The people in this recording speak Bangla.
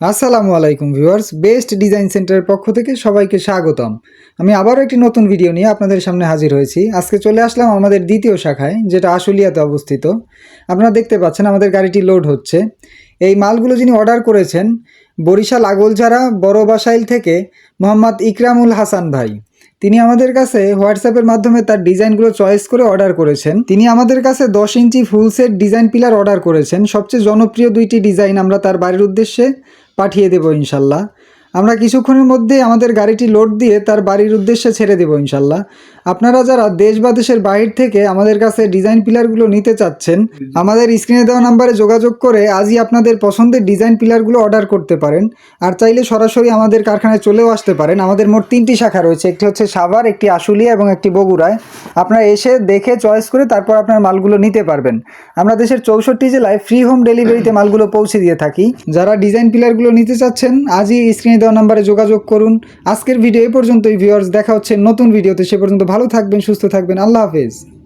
আসসালামু আলাইকুম ভিউয়ার্স, বেস্ট ডিজাইন সেন্টারের পক্ষ থেকে সবাইকে স্বাগতম। আমি আবারও একটি নতুন ভিডিও নিয়ে আপনাদের সামনে হাজির হয়েছি। আজকে চলে আসলাম আমাদের দ্বিতীয় শাখায়, যেটা আশুলিয়াতে অবস্থিত। আপনারা দেখতে পাচ্ছেন আমাদের গাড়িটি লোড হচ্ছে। এই মালগুলো যিনি অর্ডার করেছেন, বরিশাল আগলঝাড়া বড় বাসাইল থেকে মোহাম্মদ ইকরামুল হাসান ভাই। তিনি আমাদের কাছে হোয়াটসঅ্যাপের মাধ্যমে তার ডিজাইনগুলো চয়েস করে অর্ডার করেছেন। তিনি আমাদের কাছে দশ inch full set design pillar order করেছেন। সবচেয়ে জনপ্রিয় দুইটি ডিজাইন আমরা তার বাড়ির উদ্দেশ্যে পাঠিয়ে দেবো ইনশাল্লাহ। আমরা কিছুক্ষণের মধ্যে আমাদের গাড়িটি লোড দিয়ে তার বাড়ির উদ্দেশ্যে ছেড়ে দেবো ইনশাল্লাহ। আপনারা যারা দেশ বা দেশের বাহির থেকে আমাদের কাছে ডিজাইন পিলারগুলো নিতে চাচ্ছেন, আমাদের স্ক্রিনে দেওয়া নাম্বারে যোগাযোগ করে আজই আপনাদের পছন্দের ডিজাইন পিলারগুলো অর্ডার করতে পারেন। আর চাইলে সরাসরি আমাদের কারখানায় চলেও আসতে পারেন। আমাদের মোট তিনটি শাখা রয়েছে, একটি হচ্ছে সাভার, একটি আশুলিয়া এবং একটি বগুড়ায়। আপনারা এসে দেখে চয়েস করে তারপর আপনার মালগুলো নিতে পারবেন। আমরা দেশের চৌষট্টি জেলায় ফ্রি হোম ডেলিভারিতে মালগুলো পৌঁছে দিয়ে থাকি। যারা ডিজাইন পিলারগুলো নিতে চাচ্ছেন, আজই স্ক্রিনে দেওয়া নাম্বারে যোগাযোগ করুন। আজকের ভিডিও এ পর্যন্তই ভিউয়ার্স দেখা হচ্ছে নতুন ভিডিওতে সে পর্যন্ত ভালো থাকবেন, সুস্থ থাকবেন। আল্লাহ হাফেজ।